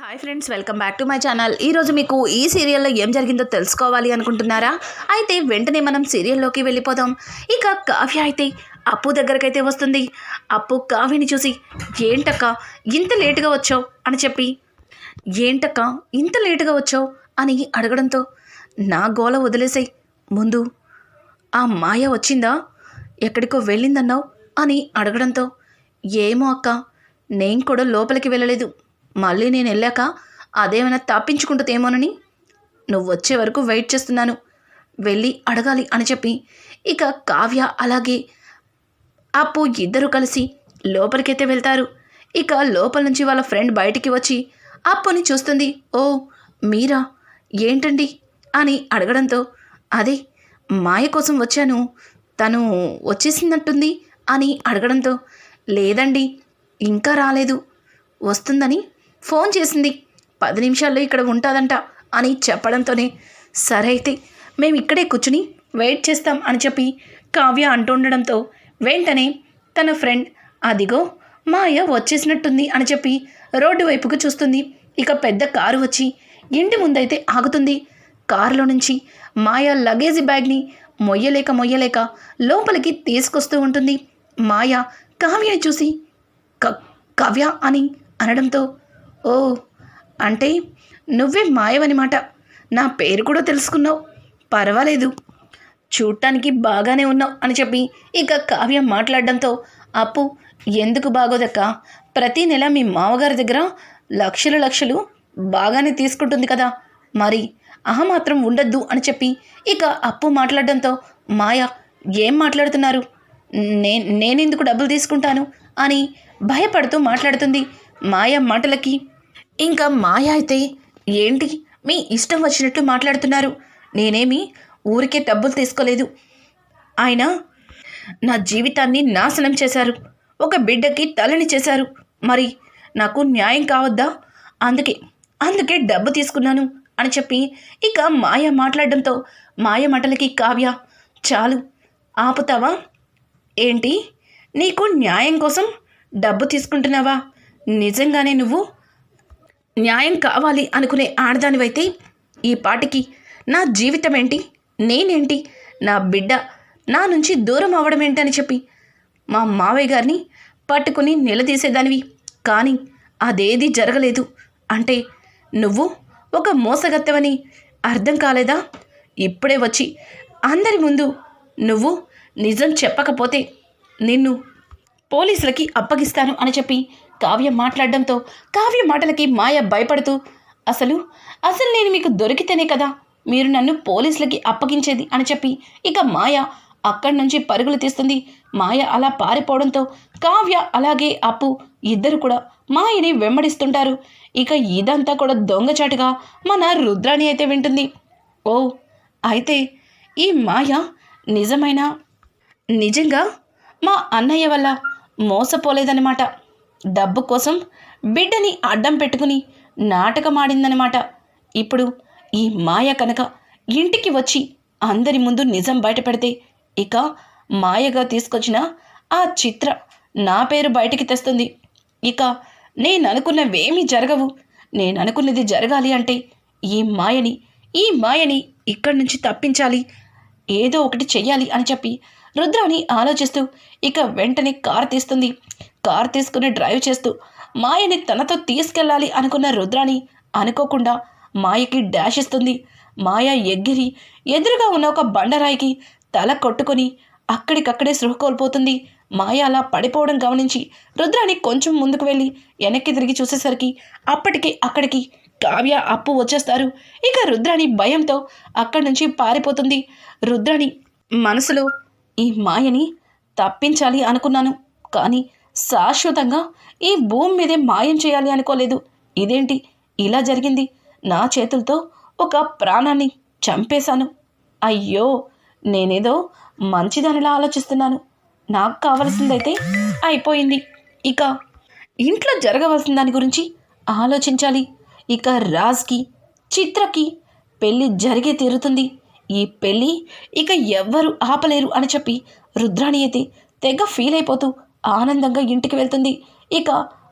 Hi friends welcome back to my channel ఈరోజు మీకు ఈ సీరియల్లో ఏం జరిగిందో తెలుసుకోవాలి అనుకుంటున్నారా? అయితే వెంటనే మనం సీరియల్లోకి వెళ్ళిపోదాం. ఇక కావ్య అయితే అప్పు దగ్గరకైతే వస్తుంది. అప్పు కావ్యని చూసి ఏంటక్క ఇంత లేటుగా వచ్చావు? అని చెప్పి ఏంటక్క ఇంత లేటుగా వచ్చావు? అని అడగడంతో నా గోల వదిలేసాయి. ముందు ఆ మాయ వచ్చిందా? ఎక్కడికో వెళ్ళిందన్నావు? అని అడగడంతో ఏమో అక్క నేను కూడా లోపలికి వెళ్ళలేదు. మళ్ళీ నేను వెళ్ళాక అదేమైనా తప్పించుకుంటుందేమోనని నువ్వు వచ్చే వరకు వెయిట్ చేస్తున్నాను. వెళ్ళి అడగాలి అని చెప్పి. ఇక కావ్య అలాగే అప్పు ఇద్దరు కలిసి లోపలికైతే వెళ్తారు. ఇక లోపల నుంచి వాళ్ళ ఫ్రెండ్ బయటికి వచ్చి అప్పుని చూస్తుంది. ఓ మీరా? ఏంటండి? అని అడగడంతో అదే మాయ కోసం వచ్చాను. తను వచ్చేసినట్టుంది అని అడగడంతో లేదండి ఇంకా రాలేదు. వస్తుందని ఫోన్ చేసింది. పది నిమిషాల్లో ఇక్కడ ఉంటుందంట అని చెప్పడంతోనే సరే అయితే మేము ఇక్కడే కూర్చుని వెయిట్ చేస్తాం అని చెప్పి కావ్య అంటుండడంతో వెంటనే తన ఫ్రెండ్ అదిగో మాయ వచ్చేసినట్టుంది అని చెప్పి రోడ్డు వైపుకు చూస్తుంది. ఇక పెద్ద కారు వచ్చి ఇంటి ముందైతే ఆగుతుంది. కారులో నుంచి మాయ లగేజ్ బ్యాగ్ని మొయ్యలేక మొయ్యలేక లోపలికి తీసుకొస్తూ ఉంటుంది. మాయ కావ్యని చూసి క కావ్య అని అనడంతో ఓ అంటే నువ్వే మాయవనిమాట నా పేరు కూడా తెలుసుకున్నావు. పర్వాలేదు. చూడటానికి బాగానే ఉన్నావు అని చెప్పి ఇక కావ్య మాట్లాడడంతో అప్పు ఎందుకు బాగోదక్క? ప్రతి నెల మీ మామగారి దగ్గర లక్షలు లక్షలు బాగానే తీసుకుంటుంది కదా. మరి అహ మాత్రం ఉండద్దు అని చెప్పి ఇక అప్పు మాట్లాడడంతో మాయ ఏం మాట్లాడుతున్నారు? నే నేనెందుకు డబ్బులు తీసుకుంటాను? అని భయపడుతూ మాట్లాడుతుంది. మాయ మాటలకి. ఇంకా మాయ అయితే ఏంటి? మీ ఇష్టం వచ్చినట్టు మాట్లాడుతున్నారు. నేనేమి ఊరికే డబ్బులు తీసుకోలేదు. ఆయన నా జీవితాన్ని నాశనం చేశారు. ఒక బిడ్డకి తలని చేశారు. మరి నాకు న్యాయం కావద్దా? అందుకే అందుకే డబ్బు తీసుకున్నాను అని చెప్పి ఇక మాయ మాట్లాడడంతో మాయ మాటలకి కావ్య చాలు ఆపుతావా? ఏంటి? నీకు న్యాయం కోసం డబ్బు తీసుకుంటున్నావా? నిజంగానే నువ్వు న్యాయం కావాలి అనుకునే ఆడదానివైతే ఈ పాటికి నా జీవితం ఏంటి నేనేంటి? నా బిడ్డ నా నుంచి దూరం అవడం ఏంటని చెప్పి మా మావయ్య గారిని పట్టుకుని నిలదీసేదానివి. కానీ అదేది జరగలేదు. అంటే నువ్వు ఒక మోసగత్తవని అర్థం కాలేదా? ఇప్పుడే వచ్చి అందరి ముందు నువ్వు నిజం చెప్పకపోతే నిన్ను పోలీసులకి అప్పగిస్తాను అని చెప్పి కావ్య మాట్లాడడంతో కావ్య మాటలకి మాయ భయపడుతూ అసలు అసలు నేను మీకు దొరికితేనే కదా మీరు నన్ను పోలీసులకి అప్పగించేది? అని చెప్పి ఇక మాయ అక్కడి నుంచి పరుగులు తీస్తుంది. మాయ అలా పారిపోవడంతో కావ్య అలాగే అప్పు ఇద్దరు కూడా మాయని వెంబడిస్తుంటారు. ఇక ఇదంతా కూడా దొంగచాటుగా మన రుద్రాణి అయితే వింటుంది. ఓ అయితే ఈ మాయ నిజమైన నిజంగా మా అన్నయ్య వల్ల మోసపోలేదన్నమాట. డబ్బు కోసం బిడ్డని అడ్డం పెట్టుకుని నాటకమాడిందనమాట ఇప్పుడు ఈ మాయ కనుక ఇంటికి వచ్చి అందరి ముందు నిజం బయటపెడితే ఇక మాయగా తీసుకొచ్చిన ఆ చిత్ర నా పేరు బయటికి తెస్తుంది. ఇక నేను అనుకున్నవేమీ జరగవు. నేను అనుకున్నది జరగాలి అంటే ఈ మాయని ఈ మాయని ఇక్కడి నుంచి తప్పించాలి. ఏదో ఒకటి చెయ్యాలి అని చెప్పి రుద్రాని ఆలోచిస్తూ ఇక వెంటనే కారు తీస్తుంది. కార్ తీసుకుని డ్రైవ్ చేస్తూ మాయని తనతో తీసుకెళ్ళాలి అనుకున్న రుద్రాని అనుకోకుండా మాయకి డాష్ ఇస్తుంది. మాయ ఎగ్గిరి ఎదురుగా ఉన్న ఒక బండరాయికి తల కొట్టుకొని అక్కడికక్కడే సృహ కోల్పోతుంది. మాయ అలా పడిపోవడం గమనించి రుద్రాని కొంచెం ముందుకు వెళ్ళి వెనక్కి తిరిగి చూసేసరికి అప్పటికి అక్కడికి కావ్య అప్పు వచ్చేస్తారు. ఇక రుద్రాణి భయంతో అక్కడి నుంచి పారిపోతుంది. రుద్రాణి మనసులో ఈ మాయని తప్పించాలి అనుకున్నాను. కానీ శాశ్వతంగా ఈ భూమి మీదే మాయం చేయాలి అనుకోలేదు. ఇదేంటి? ఇలా జరిగింది. నా చేతులతో ఒక ప్రాణాన్ని చంపేశాను. అయ్యో! నేనేదో మంచిదానిలా ఆలోచిస్తున్నాను. నాకు కావలసిందైతే అయిపోయింది. ఇక ఇంట్లో జరగవలసిన దాని గురించి ఆలోచించాలి. ఇక రాజ్కి చిత్రకి పెళ్ళి జరిగే తీరుతుంది. ఈ పెళ్ళి ఇక ఎవ్వరు ఆపలేరు అని చెప్పి రుద్రాణి అయితే తెగ ఫీల్ అయిపోతూ ఆనందంగా ఇంటికి వెళ్తుంది. ఇక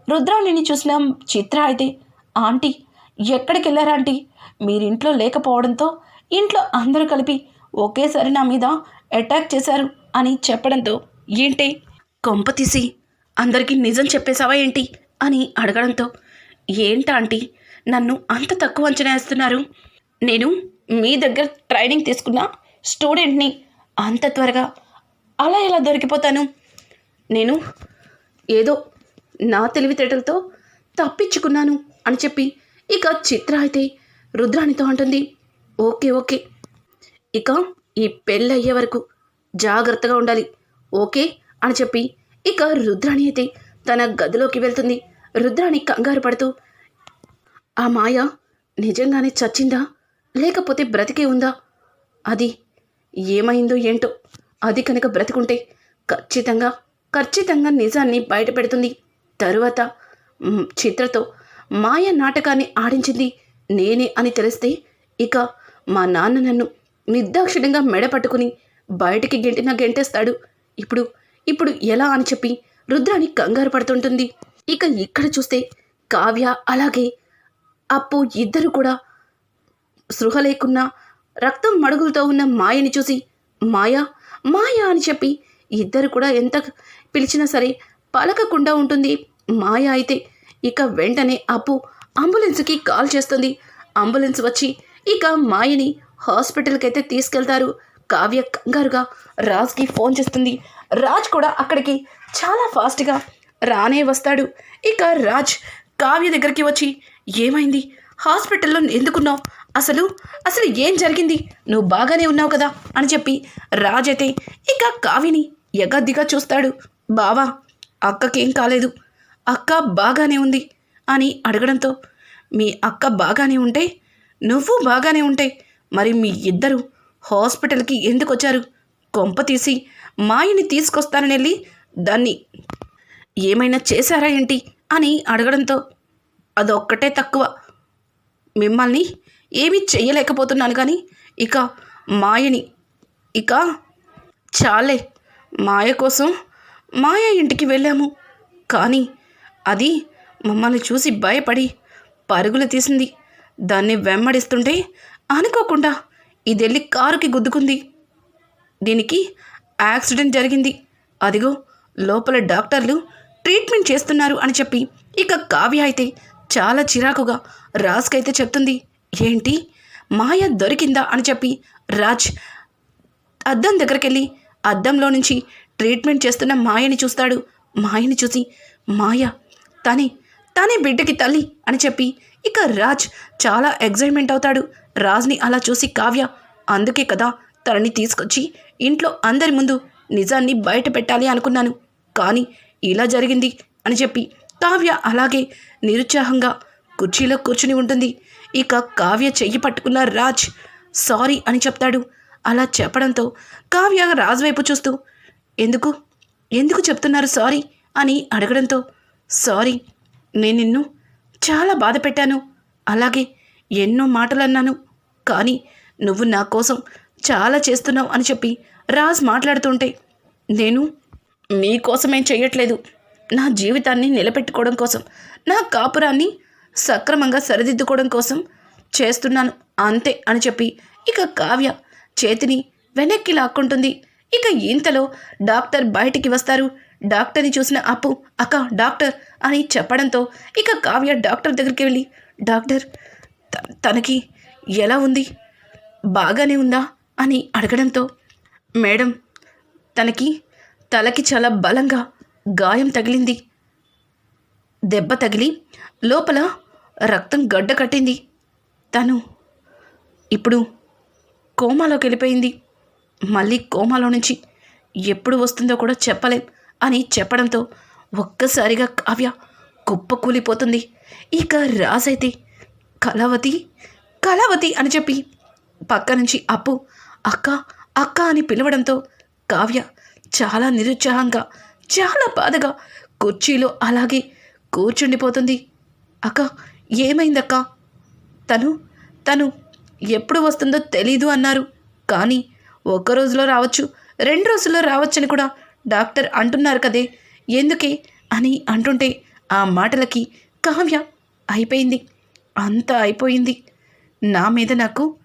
రుద్రాణిని చూసిన చిత్ర అయితే ఆంటీ ఎక్కడికి వెళ్ళారా ఆంటీ? మీరింట్లో లేకపోవడంతో ఇంట్లో అందరూ కలిపి ఒకేసారి నా మీద అటాక్ చేశారు అని చెప్పడంతో ఏంటి కొంప తీసి అందరికీ నిజం చెప్పేశావా ఏంటి? అని అడగడంతో ఏంటా ఆంటీ నన్ను అంత తక్కువ అంచనా వేస్తున్నారు. నేను మీ దగ్గర ట్రైనింగ్ తీసుకున్న స్టూడెంట్ని అంత త్వరగా అలా ఎలా దొరికిపోతాను? నేను ఏదో నా తెలివితేటలతో తప్పించుకున్నాను అని చెప్పి ఇక చిత్ర అయితే రుద్రాణితో అంటుంది. Okay okay. ఇక ఈ పెళ్ళి అయ్యే వరకు జాగ్రత్తగా ఉండాలి. ఓకే అని చెప్పి ఇక రుద్రాణి అయితే తన గదిలోకి వెళ్తుంది. రుద్రాణి కంగారు పడుతూ ఆ మాయ నిజంగానే చచ్చిందా? లేకపోతే బ్రతికే ఉందా? అది ఏమైందో ఏంటో? అది కనుక బ్రతికుంటే ఖచ్చితంగా ఖచ్చితంగా నిజాన్ని బయటపెడుతుంది. తరువాత చిత్రతో మాయ నాటకాన్ని ఆడించింది నేనే అని తెలిస్తే ఇక మా నాన్న నన్ను నిర్దాక్షిణ్యంగా మెడ పట్టుకుని బయటికి గెంటినా గెంటేస్తాడు. ఇప్పుడు ఇప్పుడు ఎలా అని చెప్పి రుద్రాని కంగారు పడుతుంటుంది. ఇక ఇక్కడ చూస్తే కావ్య అలాగే అప్పు ఇద్దరు కూడా సృహ లేకున్నా రక్తం మడుగులతో ఉన్న మాయని చూసి మాయా? మాయా? అని చెప్పి ఇద్దరు కూడా ఎంత పిలిచినా సరే పలకకుండా ఉంటుంది. మాయ అయితే ఇక వెంటనే అప్పు అంబులెన్స్కి కాల్ చేస్తుంది. అంబులెన్స్ వచ్చి ఇక మాయని హాస్పిటల్కి అయితే తీసుకెళ్తారు. కావ్య కంగారుగా రాజ్కి ఫోన్ చేస్తుంది. రాజ్ కూడా అక్కడికి చాలా ఫాస్ట్గా రానే వస్తాడు. ఇక రాజ్ కావ్య దగ్గరికి వచ్చి ఏమైంది? హాస్పిటల్లో ఎందుకున్నావు? అసలు అసలు ఏం జరిగింది? నువ్వు బాగానే ఉన్నావు కదా? అని చెప్పి రాజ్ అయితే ఇక కావ్యని ఎగద్దిగా చూస్తాడు. బావా అక్కకేం కాలేదు. అక్క బాగానే ఉంది అని అడగడంతో మీ అక్క బాగానే ఉంటే నువ్వు బాగానే ఉంటే మరి మీ ఇద్దరు హాస్పిటల్కి ఎందుకు వచ్చారు కొంప తీసి మాయని తీసుకొస్తానని వెళ్ళి దాన్ని ఏమైనా చేశారా ఏంటి? అని అడగడంతో అదొక్కటే తక్కువ. మిమ్మల్ని ఏమీ చెయ్యలేకపోతున్నాను కానీ ఇక మాయని ఇక చాలే. మాయ కోసం మాయ ఇంటికి వెళ్ళాము. కానీ అది మమ్మల్ని చూసి భయపడి పరుగులు తీసింది. దాన్ని వెంబడిస్తుంటే అనుకోకుండా ఇదెళ్ళి కారుకి గుద్దుకుంది. దీనికి యాక్సిడెంట్ జరిగింది. అదిగో లోపల డాక్టర్లు ట్రీట్మెంట్ చేస్తున్నారు అని చెప్పి ఇక కావ్య అయితే చాలా చిరాకుగా రాజ్కైతే చెప్తుంది. ఏంటి? మాయ దొరికిందా అని చెప్పి రాజ్ అద్దం దగ్గరికి వెళ్ళి అద్దంలో నుంచి ట్రీట్మెంట్ చేస్తున్న మాయని చూస్తాడు. మాయని చూసి మాయ తనే తనే బిడ్డకి తల్లి అని చెప్పి ఇక రాజ్ చాలా ఎగ్జైట్మెంట్ అవుతాడు. రాజ్ని అలా చూసి కావ్య అందుకే కదా తనని తీసుకొచ్చి ఇంట్లో అందరి ముందు నిజాన్ని బయట పెట్టాలి అనుకున్నాను. కానీ ఇలా జరిగింది అని చెప్పి కావ్య అలాగే నిరుత్సాహంగా కుర్చీలో కూర్చుని ఉంటుంది. ఇక కావ్య చెయ్యి పట్టుకున్న రాజ్ సారీ అని చెప్తాడు. అలా చెప్పడంతో కావ్య రాజు వైపు చూస్తూ ఎందుకు? ఎందుకు చెప్తున్నారు సారీ? అని అడగడంతో సారీ నేను నిన్ను చాలా బాధ పెట్టాను. అలాగే ఎన్నో మాటలు అన్నాను కానీ నువ్వు నా కోసం చాలా చేస్తున్నావు అని చెప్పి రాజ్ మాట్లాడుతుంటే నేను మీకోసమేం చెయ్యట్లేదు. నా జీవితాన్ని నిలబెట్టుకోవడం కోసం నా కాపురాన్ని సక్రమంగా సరిదిద్దుకోవడం కోసం చేస్తున్నాను. అంతే అని చెప్పి ఇక కావ్య చేతిని వెనక్కి లాక్కుంటుంది. ఇక ఇంతలో డాక్టర్ బయటికి వస్తారు. డాక్టర్ని చూసిన అప్పు అక్క డాక్టర్ అని చెప్పడంతో ఇక కావ్య డాక్టర్ దగ్గరికి వెళ్ళి డాక్టర్ త- తనకి ఎలా ఉంది? బాగానే ఉందా? అని అడగడంతో మేడం తనకి తలకి చాలా బలంగా గాయం తగిలింది. దెబ్బ తగిలి లోపల రక్తం గడ్డ కట్టింది. తను ఇప్పుడు కోమాలోకి వెళ్ళిపోయింది. మళ్ళీ కోమాలో నుంచి ఎప్పుడు వస్తుందో కూడా చెప్పలేం అని చెప్పడంతో ఒక్కసారిగా కావ్య కుప్ప కూలిపోతుంది. ఇక రాజైతే కళావతి కళావతి అని చెప్పి పక్క నుంచి అప్పు అక్క అక్క అని పిలవడంతో కావ్య చాలా నిరుత్సాహంగా చాలా బాధగా కుర్చీలో అలాగే కూర్చుండిపోతుంది. అక్క ఏమైందక్క? తను తను ఎప్పుడు వస్తుందో తెలీదు అన్నారు. కానీ ఒక రోజులో రావచ్చు రెండు రోజుల్లో రావచ్చని కూడా డాక్టర్ అంటున్నారు కదే. ఎందుకే అని అంటుంటే ఆ మాటలకి కావ్య అయిపోయింది. అంతా అయిపోయింది. నా మీద నాకు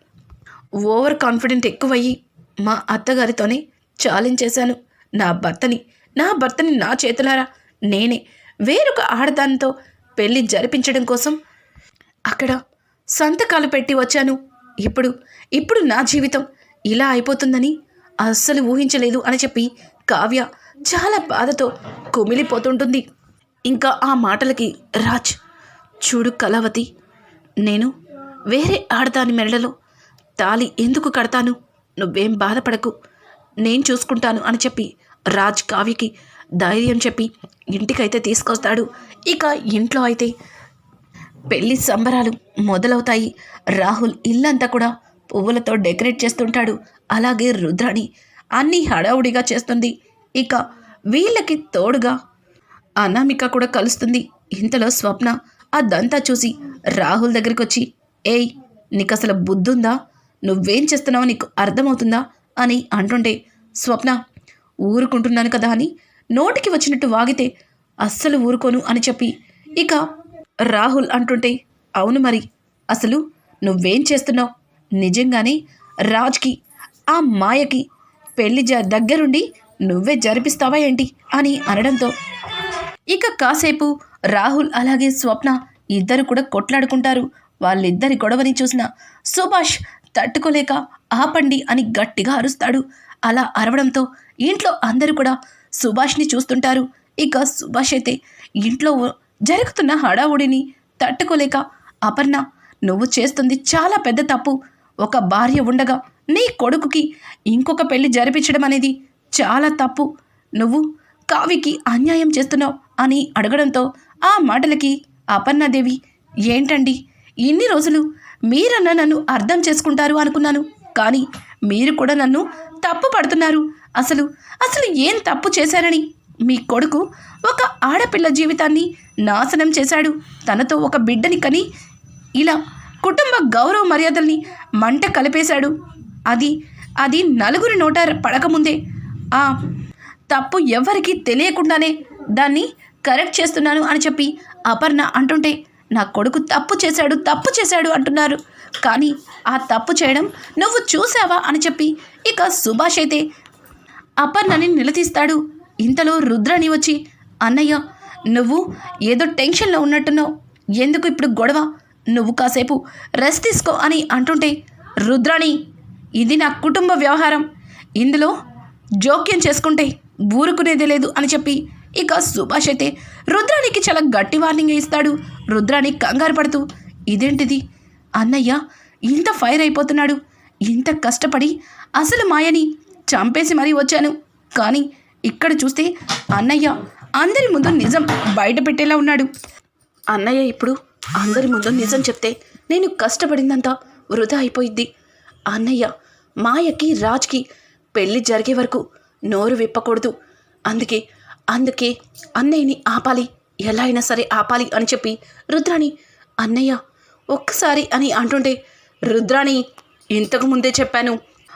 ఓవర్ కాన్ఫిడెంట్ ఎక్కువయ్యి మా అత్తగారితోనే ఛాలెంజ్ చేశాను. నా భర్తని నా భర్తని నా చేతులారా నేనే వేరొక ఆడదానితో పెళ్ళి జరిపించడం కోసం అక్కడ సంతకాలు పెట్టి వచ్చాను. ఇప్పుడు ఇప్పుడు నా జీవితం ఇలా అయిపోతుందని అస్సలు ఊహించలేదు అని చెప్పి కావ్య చాలా బాధతో కుమిలిపోతుంటుంది. ఇంకా ఆ మాటలకి రాజ్ చూడు కళావతి నేను వేరే ఆడదాని మెడలో తాలి ఎందుకు కడతాను? నువ్వేం బాధపడకు నేను చూసుకుంటాను అని చెప్పి రాజ్ కావ్యకి ధైర్యం చెప్పి ఇంటికైతే తీసుకొస్తాడు. ఇక ఇంట్లో అయితే పెళ్ళి సంబరాలు మొదలవుతాయి. రాహుల్ ఇల్లంతా కూడా పువ్వులతో డెకరేట్ చేస్తుంటాడు. అలాగే రుద్రాణి అన్నీ హడావుడిగా చేస్తుంది. ఇక వీళ్ళకి తోడుగా అనామిక కూడా కలుస్తుంది. ఇంతలో స్వప్న అదంతా చూసి రాహుల్ దగ్గరికి వచ్చి ఏయ్ నీకు అసలు బుద్ధుందా? నువ్వేం చేస్తున్నావో నీకు అర్థమవుతుందా? అని అంటుంటే స్వప్న ఊరుకుంటున్నాను కదా అని నోటికి వచ్చినట్టు వాగితే అస్సలు ఊరుకోను అని చెప్పి ఇక రాహుల్ అంటుంటే అవును మరి అసలు నువ్వేం చేస్తున్నావు? నిజంగానే రాజ్కి ఆ మాయకి పెళ్ళి జ దగ్గరుండి నువ్వే జరిపిస్తావా ఏంటి? అని అనడంతో ఇక కాసేపు రాహుల్ అలాగే స్వప్న ఇద్దరు కూడా కొట్లాడుకుంటారు. వాళ్ళిద్దరి గొడవని చూసిన సుభాష్ తట్టుకోలేక ఆపండి అని గట్టిగా అరుస్తాడు. అలా అరవడంతో ఇంట్లో అందరూ కూడా సుభాష్ని చూస్తుంటారు. ఇక సుభాష్ అయితే ఇంట్లో జరుగుతున్న హడావుడిని తట్టుకోలేక అపర్ణ నువ్వు చేస్తుంది చాలా పెద్ద తప్పు. ఒక భార్య ఉండగా నీ కొడుకుకి ఇంకొక పెళ్ళి జరిపించడం అనేది చాలా తప్పు. నువ్వు కావికి అన్యాయం చేస్తున్నావు అని అడగడంతో ఆ మాటలకి అపర్ణాదేవి ఏంటండి? ఇన్ని రోజులు మీరన్న నన్ను అర్థం చేసుకుంటారు అనుకున్నాను. కానీ మీరు కూడా నన్ను తప్పు పడుతున్నారు. అసలు అసలు ఏం తప్పు చేశారని మీ కొడుకు ఒక ఆడపిల్ల జీవితాన్ని నాశనం చేశాడు. తనతో ఒక బిడ్డని కని ఇలా కుటుంబ గౌరవ మర్యాదల్ని మంట కలిపేశాడు. అది అది నలుగురి నోట పడకముందే. ఆ తప్పు ఎవ్వరికీ తెలియకుండానే దాన్ని కరెక్ట్ చేస్తున్నాను అని చెప్పి అపర్ణ అంటుంటే నా కొడుకు తప్పు చేశాడు తప్పు చేశాడు అంటున్నారు. కానీ ఆ తప్పు చేయడం నువ్వు చూసావా అని చెప్పి ఇక సుభాష్ అయితే అపర్ణని నిలదీస్తాడు. ఇంతలో రుద్రాణి వచ్చి అన్నయ్య నువ్వు ఏదో టెన్షన్లో ఉన్నట్టున్నావు. ఎందుకు ఇప్పుడు గొడవ? నువ్వు కాసేపు రెస్ట్ తీసుకో అని అంటుంటే రుద్రాణి ఇది నా కుటుంబ వ్యవహారం. ఇందులో జోక్యం చేసుకుంటే ఊరుకునేదే లేదు అని చెప్పి ఇక సుభాష్ అయితే రుద్రానికి చాలా గట్టి వార్నింగ్ ఇస్తాడు. రుద్రాని కంగారు పడుతూ ఇదేంటిది? అన్నయ్య ఇంత ఫైర్ అయిపోతున్నాడు. ఇంత కష్టపడి అసలు మాయని చంపేసి మరీ వచ్చాను. కానీ ఇక్కడ చూస్తే అన్నయ్య అందరి ముందు నిజం బయట పెట్టేలా ఉన్నాడు. అన్నయ్య ఇప్పుడు అందరి ముందు నిజం చెప్తే నేను కష్టపడిందంతా వృధా అయిపోయింది అన్నయ్య మాయకి రాజ్కి పెళ్ళి జరిగే వరకు నోరు విప్పకూడదు. అందుకే అందుకే అన్నయ్యని ఆపాలి ఎలా అయినా సరే ఆపాలి అని చెప్పి రుద్రాణి అన్నయ్య ఒక్కసారి అని అంటుంటే రుద్రాణి ఇంతకు ముందే చెప్పాను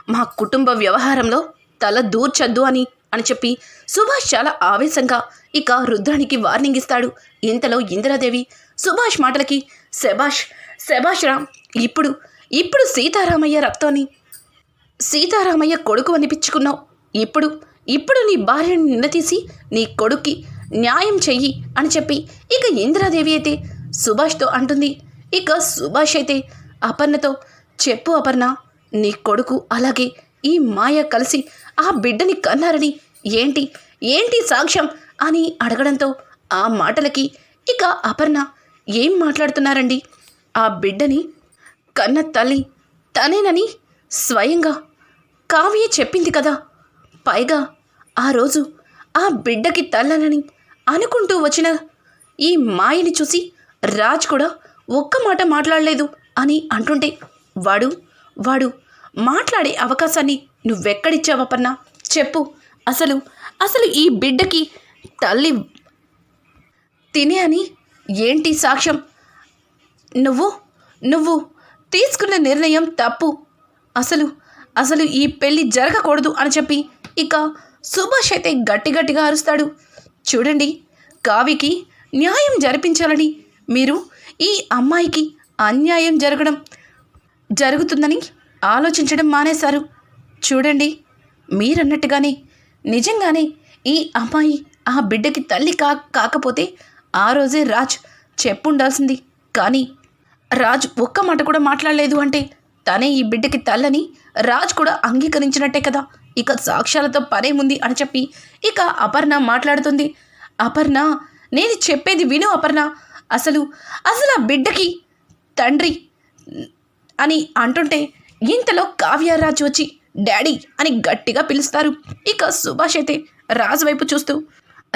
మా కుటుంబ వ్యవహారంలో తల దూర్చద్దు అని అని చెప్పి సుభాష్ చాలా ఆవేశంగా ఇక రుద్రానికి వార్నింగ్ ఇస్తాడు. ఇంతలో ఇందిరాదేవి సుభాష్ మాటలకి శభాష్ శభాష్ రామ్ ఇప్పుడు ఇప్పుడు సీతారామయ్య రక్తాన్ని సీతారామయ్య కొడుకు అనిపించుకున్నావు. ఇప్పుడు ఇప్పుడు నీ భార్యను నిన్నతీసి నీ కొడుక్కి న్యాయం చెయ్యి అని చెప్పి ఇక ఇందిరాదేవి అయితే సుభాష్తో అంటుంది. ఇక సుభాష్ అయితే అపర్ణతో చెప్పు అపర్ణ నీ కొడుకు అలాగే ఈ మాయ కలిసి ఆ బిడ్డని కన్నారని ఏంటి? ఏంటి సాక్ష్యం? అని అడగడంతో ఆ మాటలకి ఇక అపర్ణ ఏం మాట్లాడుతున్నారండి? ఆ బిడ్డని కన్న తల్లి తనేనని స్వయంగా కావ్య చెప్పింది కదా. పైగా ఆ రోజు ఆ బిడ్డకి తల్లనని అనుకుంటూ వచ్చిన ఈ మాయని చూసి రాజ్ కూడా ఒక్క మాట మాట్లాడలేదు అని అంటుంటే వాడు వాడు మాట్లాడే అవకాశాన్ని నువ్వెక్కడిచ్చావపన్నా చెప్పు. అసలు అసలు ఈ బిడ్డకి తల్లి తినే అని ఏంటి సాక్ష్యం? నువ్వు నువ్వు తీసుకున్న నిర్ణయం తప్పు. అసలు అసలు ఈ పెళ్ళి జరగకూడదు అని చెప్పి ఇక సుభాష్ అయితే గట్టి గట్టిగా అరుస్తాడు. చూడండి కావికి న్యాయం జరిపించాలని మీరు ఈ అమ్మాయికి అన్యాయం జరగడం జరుగుతుందని ఆలోచించడం మానేశారు. చూడండి మీరన్నట్టుగానే నిజంగానే ఈ అమ్మాయి ఆ బిడ్డకి తల్లి కా కాకపోతే ఆ రోజే రాజ్ చెప్పుండాల్సింది. కానీ రాజ్ ఒక్క మాట కూడా మాట్లాడలేదు అంటే తనే ఈ బిడ్డకి తల్లని రాజ్ కూడా అంగీకరించినట్టే కదా. ఇక సాక్ష్యాలతో పనేముంది అని చెప్పి ఇక అపర్ణ మాట్లాడుతుంది. అపర్ణ నేను చెప్పేది విను అపర్ణ. అసలు అసలు ఆ బిడ్డకి తండ్రి అని అంటుంటే ఇంతలో కావ్యరాజు వచ్చి డాడీ అని గట్టిగా పిలుస్తారు. ఇక సుభాష్ అయితే రాజు వైపు చూస్తూ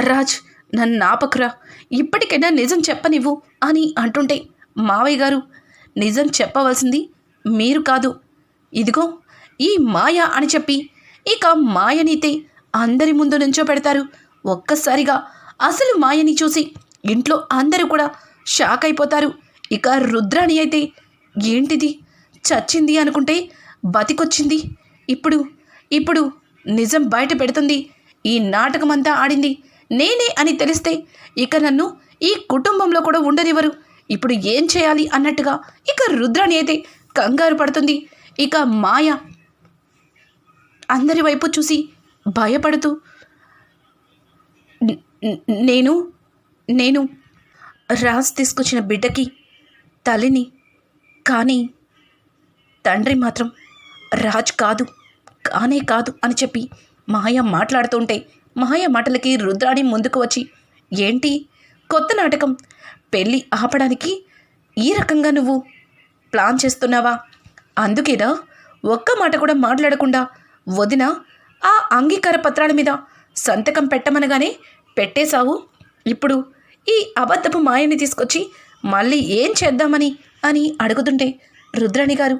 రాజ్ నన్ను నాపకురా ఇప్పటికైనా నిజం చెప్పనివ్వు అని అంటుంటే మావయ్య గారు నిజం చెప్పవలసింది మీరు కాదు. ఇదిగో ఈ మాయ అని చెప్పి ఇక మాయనైతే అందరి ముందు నుంచో పెడతారు. ఒక్కసారిగా అసలు మాయని చూసి ఇంట్లో అందరూ కూడా షాక్ అయిపోతారు. ఇక రుద్రాణి అయితే ఏంటిది? చచ్చింది అనుకుంటే బతికొచ్చింది. ఇప్పుడు ఇప్పుడు నిజం బయట పెడుతుంది. ఈ నాటకమంతా ఆడింది నేనే అని తెలిస్తే ఇక నన్ను ఈ కుటుంబంలో కూడా ఉండనివ్వరు. ఇప్పుడు ఏం చేయాలి అన్నట్టుగా ఇక రుద్రాణి అయితే కంగారు పడుతుంది. ఇక మాయ అందరి వైపు చూసి భయపడుతూ నేను నేను రాజ్ తీసుకొచ్చిన బిడ్డకి తల్లిని కానీ తండ్రి మాత్రం రాజ్ కాదు కానే కాదు అని చెప్పి మాయ మాట్లాడుతుంటే మాయ మాటలకి రుద్రాణి ముందుకు వచ్చి ఏంటి? కొత్త నాటకం. పెళ్ళి ఆపడానికి ఈ రకంగా నువ్వు ప్లాన్ చేస్తున్నావా? అందుకేనా ఒక్క మాట కూడా మాట్లాడకుండా వదిన ఆ అంగీకార పత్రాల మీద సంతకం పెట్టమనగానే పెట్టేశావు? ఇప్పుడు ఈ అబద్ధపు మాయని తీసుకొచ్చి మళ్ళీ ఏం చేద్దామని? అని అడుగుతుంటే రుద్రాణి గారు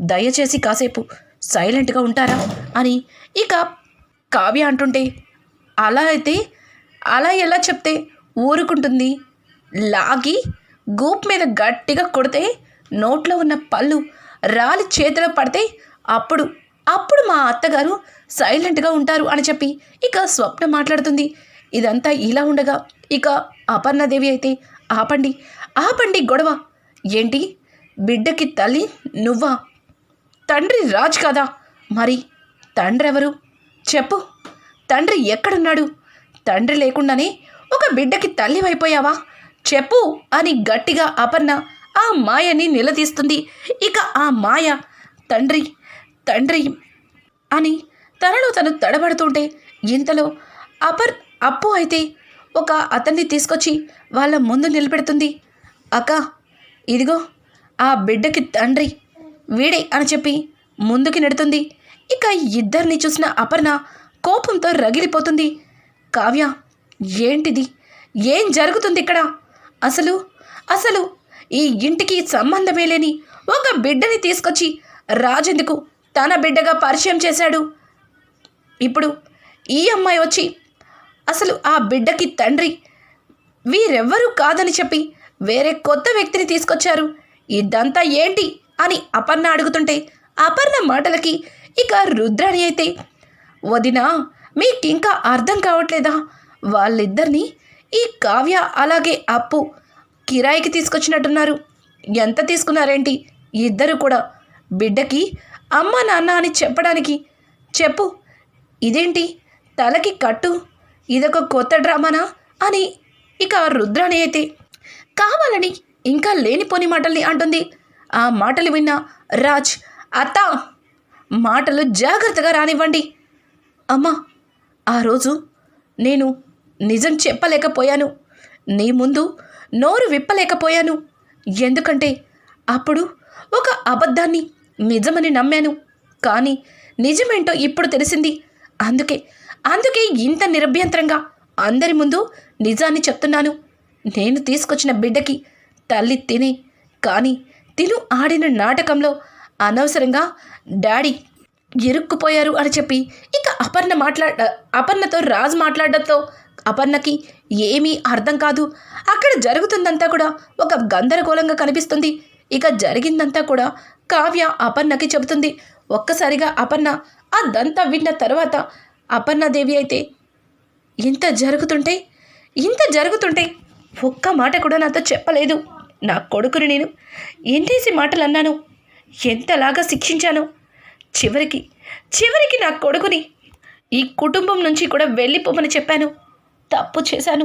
దయచేసి కాసేపు సైలెంట్గా ఉంటారా? అని ఇక కావ్య అంటుంటే అలా అయితే అలా ఎలా చెప్తే ఊరుకుంటుంది? లాగి గూప్ మీద గట్టిగా కొడితే నోట్లో ఉన్న పళ్ళు రాలి చేతిలో పడితే అప్పుడు అప్పుడు మా అత్తగారు సైలెంట్గా ఉంటారు అని చెప్పి ఇక స్వప్న మాట్లాడుతుంది. ఇదంతా ఇలా ఉండగా ఇక అపర్ణదేవి అయితే ఆపండి ఆపండి గొడవ. ఏంటి? బిడ్డకి తల్లి నువ్వా? తండ్రి రాజ్ కదా? మరి తండ్రి ఎవరు చెప్పు. తండ్రి ఎక్కడున్నాడు? తండ్రి లేకుండానే ఒక బిడ్డకి తల్లివైపోయావా? చెప్పు అని గట్టిగా అపర్ణ ఆ మాయని నిలదీస్తుంది. ఇక ఆ మాయ తండ్రి తండ్రి అని తనలో తను తడబడుతుంటే ఇంతలో అపర్ అప్పు అయితే ఒక అతన్ని తీసుకొచ్చి వాళ్ళ ముందు నిలబెడుతుంది. అక్క ఇదిగో ఆ బిడ్డకి తండ్రి వీడే అని చెప్పి ముందుకి నెడుతుంది. ఇక ఇద్దరిని చూసిన అపర్ణ కోపంతో రగిలిపోతుంది. కావ్య ఏంటిది? ఏం జరుగుతుంది ఇక్కడ? అసలు అసలు ఈ ఇంటికి సంబంధమే లేని ఒక బిడ్డని తీసుకొచ్చి రాజెందుకు తన బిడ్డగా పరిచయం చేశాడు? ఇప్పుడు ఈ అమ్మాయి వచ్చి అసలు ఆ బిడ్డకి తండ్రి వీరెవ్వరూ కాదని చెప్పి వేరే కొత్త వ్యక్తిని తీసుకొచ్చారు. ఇదంతా ఏంటి? అని అపర్ణ అడుగుతుంటే అపర్ణ మాటలకి ఇక రుద్రాణి అయితే వదినా మీకింకా అర్థం కావట్లేదా? వాళ్ళిద్దరిని ఈ కావ్య అలాగే అప్పు కిరాయికి తీసుకొచ్చినట్టున్నారు. ఎంత తీసుకున్నారేంటి? ఇద్దరు కూడా బిడ్డకి అమ్మ నాన్న అని చెప్పడానికి. చెప్పు ఇదేంటి? తలకి కట్టు? ఇదొక కొత్త డ్రామానా? అని ఇక రుద్రాణి అయితే కావాలని ఇంకా లేనిపోని మాటల్ని అంటుంది. ఆ మాటలు విన్న రాజ్ అత్త మాటలు జాగ్రత్తగా రానివ్వండి. అమ్మా ఆ రోజు నేను నిజం చెప్పలేకపోయాను. నీ ముందు నోరు విప్పలేకపోయాను. ఎందుకంటే అప్పుడు ఒక అబద్ధాన్ని నిజమని నమ్మాను. కానీ నిజమేంటో ఇప్పుడు తెలిసింది. అందుకే అందుకే ఇంత నిరభ్యంతరంగా అందరి ముందు నిజాన్ని చెప్తున్నాను. నేను తీసుకొచ్చిన బిడ్డకి తల్లి తినే కానీ తిను ఆడిన నాటకంలో అనవసరంగా డాడీ ఇరుక్కుపోయారు అని చెప్పి ఇక అపర్ణ మాట్లాడ అపర్ణతో రాజు మాట్లాడడంతో అపర్ణకి ఏమీ అర్థం కాదు. అక్కడ జరుగుతుందంతా కూడా ఒక గందరగోళంగా కనిపిస్తుంది. ఇక జరిగిందంతా కూడా కావ్య అపర్ణకి చెబుతుంది. ఒక్కసారిగా అపర్ణ అదంతా విన్న తర్వాత అపర్ణదేవి అయితే ఇంత జరుగుతుంటే ఇంత జరుగుతుంటే ఒక్క మాట కూడా నాతో చెప్పలేదు. నా కొడుకుని నేను ఎన్నేసి మాటలు అన్నాను ఎంతలాగా శిక్షించాను? చివరికి చివరికి నా కొడుకుని ఈ కుటుంబం నుంచి కూడా వెళ్ళిపోమని చెప్పాను. తప్పు చేశాను.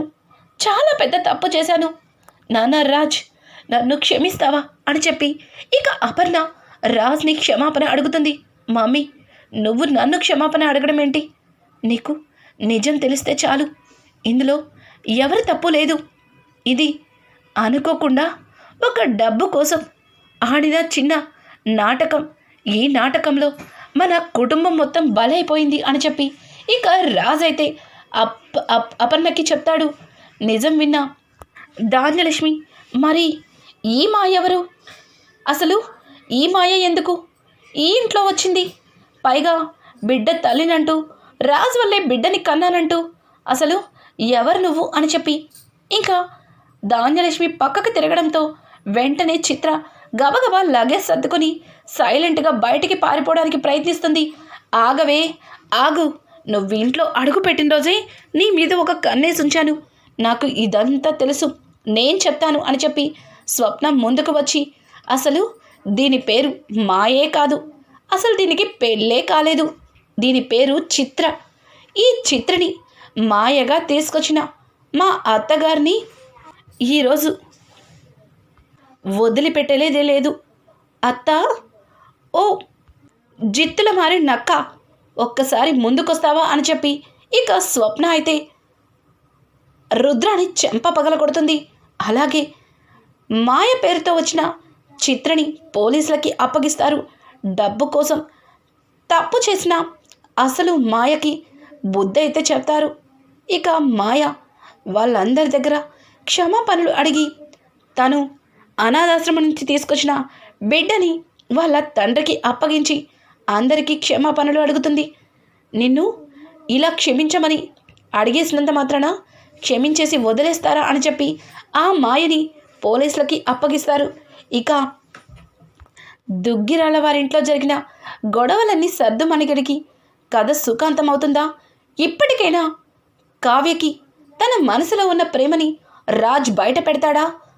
చాలా పెద్ద తప్పు చేశాను. నాన్న రాజ్ నన్ను క్షమిస్తావా అని చెప్పి ఇక అపర్ణ రాజ్ని క్షమాపణ అడుగుతుంది. మమ్మీ నువ్వు నన్ను క్షమాపణ అడగడం ఏంటి? నీకు నిజం తెలిస్తే చాలు. ఇందులో ఎవరి తప్పు లేదు. ఇది అనుకోకుండా ఒక డబ్బు కోసం ఆడిన చిన్న నాటకం. ఈ నాటకంలో మన కుటుంబం మొత్తం బలైపోయింది అని చెప్పి ఇక రాజైతే అప్ అప్ అపర్ణకి చెప్తాడు. నిజం విన్నా ధాన్యలక్ష్మి మరి ఈ మాయ ఎవరు? అసలు ఈ మాయ ఎందుకు? ఈ ఇంట్లో వచ్చింది. పైగా బిడ్డ తల్లినంటూ రాజు వల్లే బిడ్డని కన్నానంటూ అసలు ఎవరు నువ్వు అని చెప్పి ఇంకా ధాన్యలక్ష్మి పక్కకు తిరగడంతో వెంటనే చిత్ర గబగబా లగేజ్ సర్దుకొని సైలెంట్గా బయటికి పారిపోవడానికి ప్రయత్నిస్తుంది. ఆగవే ఆగు. నువ్వు ఇంట్లో అడుగు పెట్టిన రోజే నీ మీద ఒక కన్నేసి ఉంచాను. నాకు ఇదంతా తెలుసు. నేను చెప్తాను అని చెప్పి స్వప్న ముందుకు వచ్చి అసలు దీని పేరు మాయే కాదు. అసలు దీనికి పెళ్ళే కాలేదు. దీని పేరు చిత్ర. ఈ చిత్రని మాయగా తీసుకొచ్చిన మా అత్తగారిని ఈరోజు వదిలిపెట్టలేదే లేదు అత్త ఓ జిత్తుల మారి నక్క ఒక్కసారి ముందుకొస్తావా అని చెప్పి ఇక స్వప్న అయితే రుద్రాని చెంప పగల కొడుతుంది. అలాగే మాయ పేరుతో వచ్చిన చిత్రని పోలీసులకి అప్పగిస్తారు. డబ్బు కోసం తప్పు చేసిన అసలు మాయకి బుద్ధి అయితే చెప్తారు. ఇక మాయ వాళ్ళందరి దగ్గర క్షమాపణలు అడిగి తను అనాథాశ్రమం నుంచి తీసుకొచ్చిన బిడ్డని వాళ్ళ తండ్రికి అప్పగించి అందరికీ క్షమాపణలు అడుగుతుంది. నిన్ను ఇలా క్షమించమని అడిగేసినంత మాత్రాన క్షమించేసి వదిలేస్తారా అని చెప్పి ఆ మాయని పోలీసులకి అప్పగిస్తారు. ఇక దుగ్గిరాల వారింట్లో జరిగిన గొడవలన్నీ సర్దు మణిగడికి కథ సుఖాంతమవుతుందా? ఇప్పటికైనా కావ్యకి తన మనసులో ఉన్న ప్రేమని రాజ్ బయట పెడతాడా?